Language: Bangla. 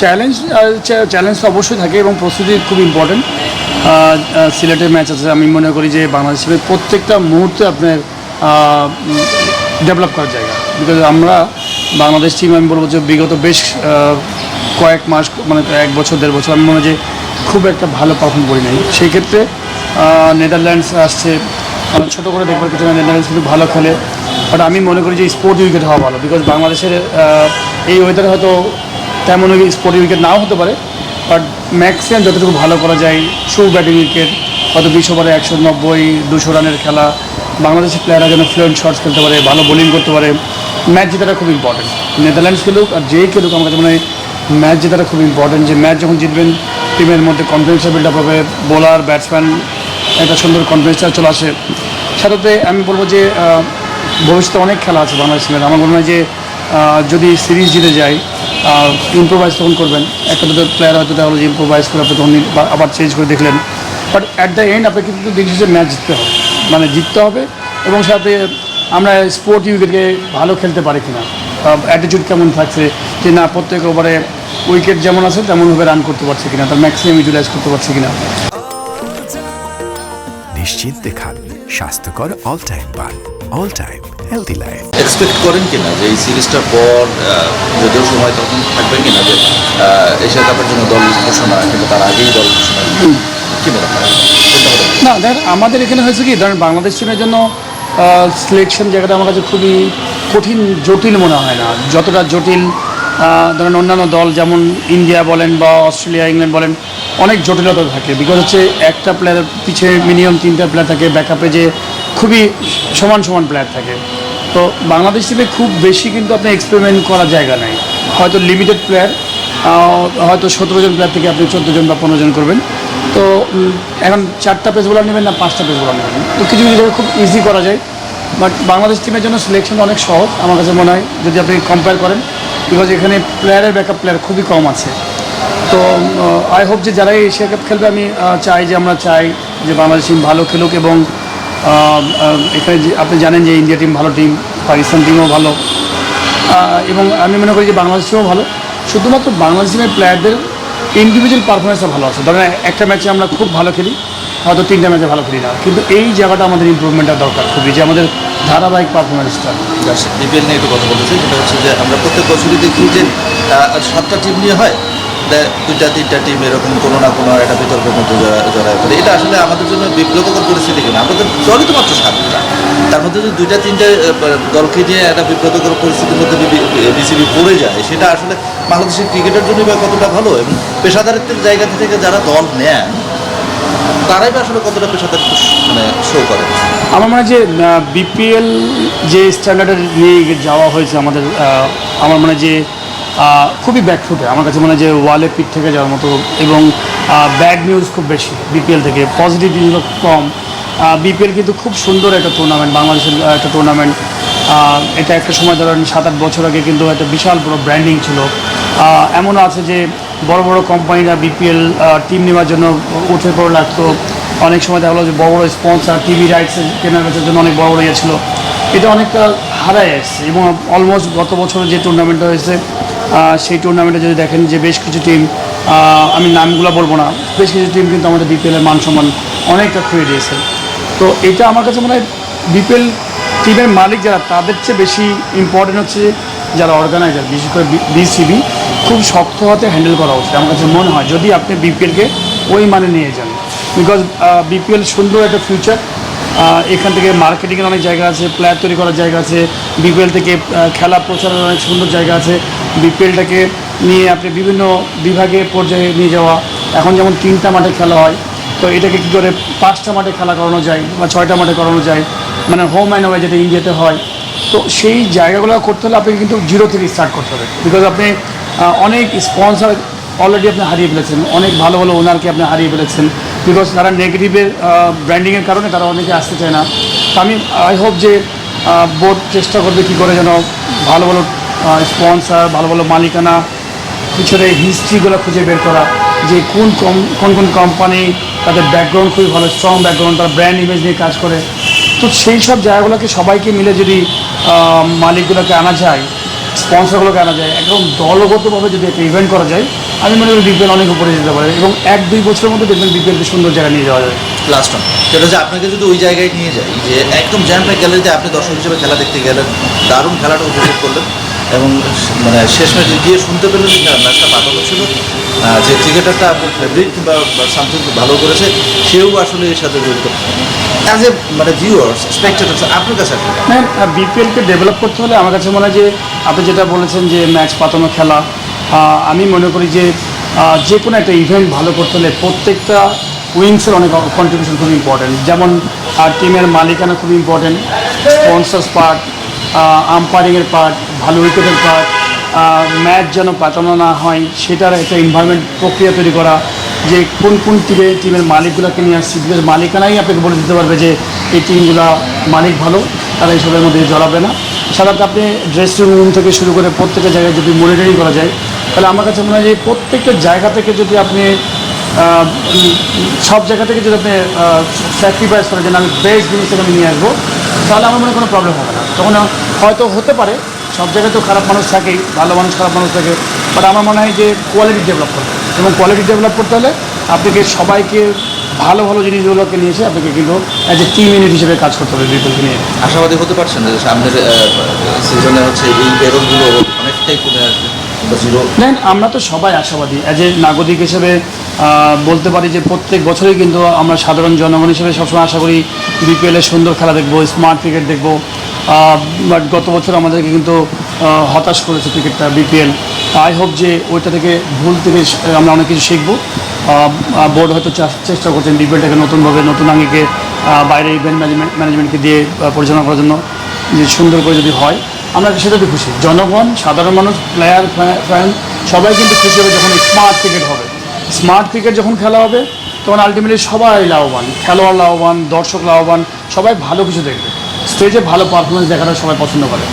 চ্যালেঞ্জ চ্যালেঞ্জ তো অবশ্যই থাকে এবং প্রস্তুতি খুব ইম্পর্টেন্ট সিলেটের ম্যাচ আছে, আমি মনে করি যে বাংলাদেশের প্রত্যেকটা মুহূর্তে আপনার ডেভেলপ করার জায়গা। বিকজ আমরা বাংলাদেশ টিম আমি বলব যে বিগত বেশ কয়েক মাস মানে এক বছর, দেড় বছর, আমি মনে যে খুব একটা ভালো পারফর্ম করি নাই। সেই ক্ষেত্রে নেদারল্যান্ডস আসছে। ছোট করে দেখবার কিছু নেদারল্যান্ডস কিন্তু ভালো খেলে। বাট আমি মনে করি যে স্পোর্ট উইকেট হওয়া ভালো। বিকজ বাংলাদেশের এই ওয়েদারে হয়তো তেমন স্পোর্ট উইকেট নাও হতে পারে বাট ম্যাক্সিমাম যতটুকু ভালো করা যায় শু ব্যাটিং উইকেট হয়তো বিশ ওভারে একশো নব্বই, দুশো রানের খেলা, বাংলাদেশের প্লেয়াররা যেন ফ্লুয়েন্ট শটস খেলতে পারে, ভালো বোলিং করতে পারে ম্যাচ জেতাটা খুব ইম্পর্টেন্ট নেদারল্যান্ডস খেলুক আর যেই খেলুক, আমার কাছে মনে হয় ম্যাচ জেতাটা খুব ইম্পর্টেন্ট যে ম্যাচ যখন জিতবেন টিমের মধ্যে কনফিডেন্স বিল্ড আপ হবে বোলার ব্যাটসম্যান একটা সুন্দর কনফিডেন্সটা চলে আসে। সাথে আমি বলব যে ভবিষ্যতে অনেক খেলা আছে বাংলাদেশ টিমের আমার মনে হয় যে যদি সিরিজ জিতে যায় ইম্প্রোভাইজ তখন করবেন। একটা দুটো প্লেয়ার হয়তো তাহলে হলো ইম্প্রোভাইজ করে আপনি তখন আবার চেঞ্জ করে দেখলেন। বাট অ্যাট দ্য এন্ড আপনাকে কিন্তু দিন শেষে ম্যাচ জিততে হবে। মানে জিততে হবে এবং সাথে আমরা স্পোর্ট উইকেটকে ভালো খেলতে পারি কিনা। অ্যাটিটিউড কেমন থাকছে যে না, প্রত্যেক ওভারে উইকেট যেমন আছে, তেমনভাবে রান করতে পারছে কিনা, তার ম্যাক্সিমাম ইউটিলাইজ করতে পারছে কিনা। নিশ্চিন্তে খান, স্বাস্থ্যকর অল টাইম পান all time healthy life expect করেন কিনা যে এই সিরিজটার পর যদিও সময় তখন থাকবে কিনা যে এশিয়া কাপের জন্য দল ঘোষণা কিন্তু তার আগেই দল ঘোষণা। কি মনে হয়? না দেখেন আমাদের এখানে হয়েছে কি ধরেন বাংলাদেশ টিমের জন্য সিলেকশন জায়গাটা আমার কাছে খুবই কঠিন জটিল মনে হয় না। যতটা জটিল ধরেন অন্যান্য দল যেমন ইন্ডিয়া বলেন বা অস্ট্রেলিয়া ইংল্যান্ড বলেন অনেক জটিলতা থাকে। বিকজ হচ্ছে একটা প্লেয়ার পিছিয়ে মিনিমাম তিনটা প্লেয়ার থাকে ব্যাকআপে যে খুবই সমান সমান প্লেয়ার থাকে। তো বাংলাদেশ টিমে খুব বেশি কিন্তু আপনি এক্সপেরিমেন্ট করার জায়গা নেই। হয়তো লিমিটেড প্লেয়ার হয়তো সতেরো জন প্লেয়ার থেকে আপনি চোদ্দ জন বা পনেরো জন করবেন। তো এখন চারটা পেস বোলার নেবেন না, পাঁচটা পেস বোলার নেবেন। তো কিছু কিছু খুব ইজি করা যায়। বাট বাংলাদেশ টিমের জন্য সিলেকশন অনেক সহজ, আমার কাছে মনে হয়, যদি আপনি কম্পেয়ার করেন। বিকজ এখানে প্লেয়ারের ব্যাকআপ প্লেয়ার খুবই কম আছে। তো আই হোপ যে যারা এশিয়া কাপ খেলবে, আমি চাই যে আমরা চাই যে বাংলাদেশ টিম ভালো খেলুক এবং এখানে আপনি জানেন যে ইন্ডিয়া টিম ভালো টিম, পাকিস্তান টিমও ভালো। এবং আমি মনে করি যে বাংলাদেশ টিমও ভালো। শুধুমাত্র বাংলাদেশ টিমের প্লেয়ারদের ইন্ডিভিজুয়াল পারফরমেন্সটা ভালো আছে। ধরেন একটা ম্যাচে আমরা খুব ভালো খেলি, হয়তো তিনটা ম্যাচে ভালো খেলি না। কিন্তু এই জায়গাটা আমাদের ইম্প্রুভমেন্টটা দরকার খুবই, যে আমাদের ধারাবাহিক পারফরমেন্সটা বিপিএল নিয়ে একটু কথা বলতে চাই হচ্ছে যে আমরা প্রত্যেক বছরই দেখি যে সাতটা টিম নিয়ে হয়। দুইটা, তিনটা টিম এরকম কোনো না কোনো একটা বিতর্কের মধ্যে জড়া- জড়ায় পড়ে। এটা আসলে আমাদের জন্য বিব্রতকর পরিস্থিতি কিনা? আমাদের দলই তো মাত্র সাতটা। তার মধ্যে যদি দুইটা, তিনটে দলকে নিয়ে একটা বিব্রতকর পরিস্থিতির মধ্যে বিসিবি পড়ে যায়, সেটা আসলে বাংলাদেশের ক্রিকেটের জন্য কতটা ভালো এবং পেশাদারিত্বের জায়গা থেকে যারা দল নেয় তারাই বা আসলে কতটা পেশাদার মানে শো করে? আমার মনে যে বিপিএল যে স্ট্যান্ডার্ডের নিয়ে যাওয়া হয়েছে আমাদের আমার মনে যে খুবই ব্যাকফুটে। আমার কাছে মনে হয় যে ওয়ালে পিক থেকে যাওয়ার মতো এবং ব্যাড নিউজ খুব বেশি বিপিএল থেকে। পজিটিভ জিনিসগুলো কম। বিপিএল কিন্তু খুব সুন্দর একটা টুর্নামেন্ট বাংলাদেশের একটা টুর্নামেন্ট এটা একটা সময় ধরেন সাত আট বছর আগে কিন্তু একটা বিশাল বড় ব্র্যান্ডিং ছিল। এমনও আছে যে বড় বড় কোম্পানিরা বিপিএল টিম নেওয়ার জন্য উঠে পড়ে লাগতো। অনেক সময় দেখা যে বড় বড় স্পন্সার টিভি রাইটস কেনার বেচার জন্য অনেক বড় বড় ইয়ে ছিল। এটা অনেকটা হারায় আসছে এবং অলমোস্ট গত বছর যে টুর্নামেন্টটা হয়েছে সেই টুর্নামেন্টে যদি দেখেন যে বেশ কিছু টিম আমি নামগুলো বলব না, বেশ কিছু টিম কিন্তু আমাদের বিপিএলের মান সম্মান অনেকটা খুঁয়ে দিয়েছে। তো এটা আমার কাছে মনে হয় বিপিএল টিমের মালিক যারা, তাদের চেয়ে বেশি ইম্পর্টেন্ট হচ্ছে যারা অর্গানাইজার বিশেষ করে বিসিবি খুব শক্ত হাতে হ্যান্ডেল করা উচিত। আমার কাছে মনে হয় যদি আপনি বিপিএলকে ওই মানে নিয়ে যান। বিকজ বিপিএল সুন্দর একটা ফিউচার এখান থেকে মার্কেটিংয়ের অনেক জায়গা আছে প্লেয়ার তৈরি করার জায়গা আছে বিপিএল থেকে খেলা প্রচারের অনেক সুন্দর জায়গা আছে। বিপিএলটাকে নিয়ে আপনি বিভিন্ন বিভাগে পর্যায়ে নিয়ে যাওয়া। এখন যেমন তিনটা মাঠে খেলা হয়, তো এটাকে কী করে পাঁচটা মাঠে খেলা করানো যায় বা ছয়টা মাঠে করানো যায়? মানে হোম অ্যান্ড অ্যাওয়ে যেটা ইন্ডিয়াতে হয়। তো সেই জায়গাগুলো করতে হলে আপনাকে কিন্তু জিরো থেকে স্টার্ট করতে হবে। বিকজ আপনি অনেক স্পন্সর অলরেডি আপনি হারিয়ে ফেলেছেন। অনেক ভালো ভালো ওনারকে আপনি হারিয়ে ফেলেছেন। বিকজ তারা নেগেটিভের ব্র্যান্ডিংয়ের কারণে তারা অনেকে আসতে চায় না। তো আমি আই হোপ যে বোর্ড চেষ্টা করবে কী করে যেন ভালো ভালো স্পন্সর ভালো ভালো মালিকানা, পিছনে হিস্ট্রিগুলো খুঁজে বের করা, যে কোন কোন কোন কোম্পানি তাদের ব্যাকগ্রাউন্ড খুবই ভালো স্ট্রং ব্যাকগ্রাউন্ড তারা ব্র্যান্ড ইমেজ নিয়ে কাজ করে। তো সেই সব জায়গাগুলোকে সবাইকে মিলে যদি মালিকগুলোকে আনা যায় স্পন্সরগুলোকে আনা যায়, একদম দলগতভাবে যদি একটা ইভেন্ট করা যায় আমি মনে করি বিপিএল অনেক উপরে যেতে পারে এবং এক দুই বছরের মধ্যে দেখবেন বিপিএলকে সুন্দর জায়গায় নিয়ে যাওয়া যাবে লাস্ট অন সেটা হচ্ছে আপনাকে যদি ওই জায়গায় নিয়ে যায় যে একদম জ্যাম প্যাক গ্যালারিতে আপনি দর্শক হিসেবে খেলা দেখতে গেলেন দারুণ খেলাটা উপভোগ করলেন এবং মানে শেষ ম্যাচে গিয়ে শুনতে পেলেন যে ম্যাচটা পাতানো ছিল যে ক্রিকেটারটা আপনার ফেভারিট কিংবা সামথিং ভালো করেছে সেও আসলে এর সাথে জড়িত। অ্যাজ এ মানে ভিউয়ার্স স্পেক্টেটার্স আপনার কাছে হ্যাঁ বিপিএলকে ডেভেলপ করতে হলে আমার কাছে মনে হয় যে আপনি যেটা বলেছেন যে ম্যাচ পাতানো খেলা আমি মনে করি যে যে কোনো একটা ইভেন্ট ভালো করতে হলে প্রত্যেকটা উইংসের অনেক কন্ট্রিবিউশন খুব ইম্পর্টেন্ট যেমন টিমের মালিকানা খুব ইম্পর্টেন্ট স্পন্সার্স পার্ট আম্পায়ারিংয়ের পার্ট ভালো উইকেটের পার্ট ম্যাচ যেন পাতানো না হয়, সেটার একটা এনভায়রনমেন্ট প্রক্রিয়া তৈরি করা, যে কোন কোন টিমে টিমের মালিকগুলোকে নিয়ে আসছি টিমের মালিকানাই আপনাকে বলে দিতে পারবে যে, এই টিমগুলো মালিক ভালো, তারা এইসবের মধ্যে জড়াবে না। সাধারণত আপনি ড্রেসিং রুম থেকে শুরু করে প্রত্যেকটা জায়গায় যদি মনিটরিং করা যায়, তাহলে আমার কাছে মনে হয় যে প্রত্যেকটা জায়গা থেকে যদি আপনি সব জায়গা থেকে যদি আপনি স্যাক্রিফাইস করেন যে আমি বেস্ট জিনিসটাকে আমি নিয়ে আসব, তাহলে আমার মনে কোনো প্রবলেম হবে না। তখন হয়তো হতে পারে, সব জায়গায় তো খারাপ মানুষ থাকেই, ভালো মানুষ, খারাপ মানুষ থাকে বাট আমার মনে হয় যে কোয়ালিটি ডেভেলপ করতে এবং কোয়ালিটি ডেভেলপ করতে হলে আপনাকে সবাইকে ভালো ভালো জিনিসগুলোকে নিয়ে এসে আপনাকে কিন্তু অ্যাজ এ টিম ইউনিট হিসেবে কাজ করতে হবে বিপুলকে নিয়ে। আশাবাদী হতে পারছেন যে সামনের সিজনে হচ্ছে এই বেরোনগুলো অনেকটাই কমে আসবে দেন আমরা তো সবাই আশাবাদী অ্যাজ এ নাগরিক হিসেবে বলতে পারি যে প্রত্যেক বছরই কিন্তু আমরা সাধারণ জনগণ হিসেবে সবসময় আশা করি বিপিএলের সুন্দর খেলা দেখব স্মার্ট ক্রিকেট দেখব বাট গত বছর আমাদেরকে কিন্তু হতাশ করেছে ক্রিকেটটা বিপিএল আই হোপ যে ওইটা থেকে ভুল থেকে আমরা অনেক কিছু শিখব। বোর্ড হয়তো চেষ্টা করছেন বিপিএলটাকে নতুনভাবে, নতুন আঙ্গিকে বাইরে ইভেন্ট ম্যানেজমেন্ট ম্যানেজমেন্টকে দিয়ে পরিচালনা করার জন্য যে সুন্দর করে যদি হয়, আমরা সেটাতে খুশি। জনগণ, সাধারণ মানুষ প্লেয়ার ফ্যান সবাই কিন্তু খুশি হবে যখন স্মার্ট ক্রিকেট হবে। স্মার্ট ক্রিকেট যখন খেলা হবে, তখন আলটিমেটলি সবাই লাভবান, খেলোয়াড় লাভবান, দর্শক লাভবান, সবাই ভালো কিছু দেখবে। স্টেজে ভালো পারফরমেন্স দেখাটা সবাই পছন্দ করে।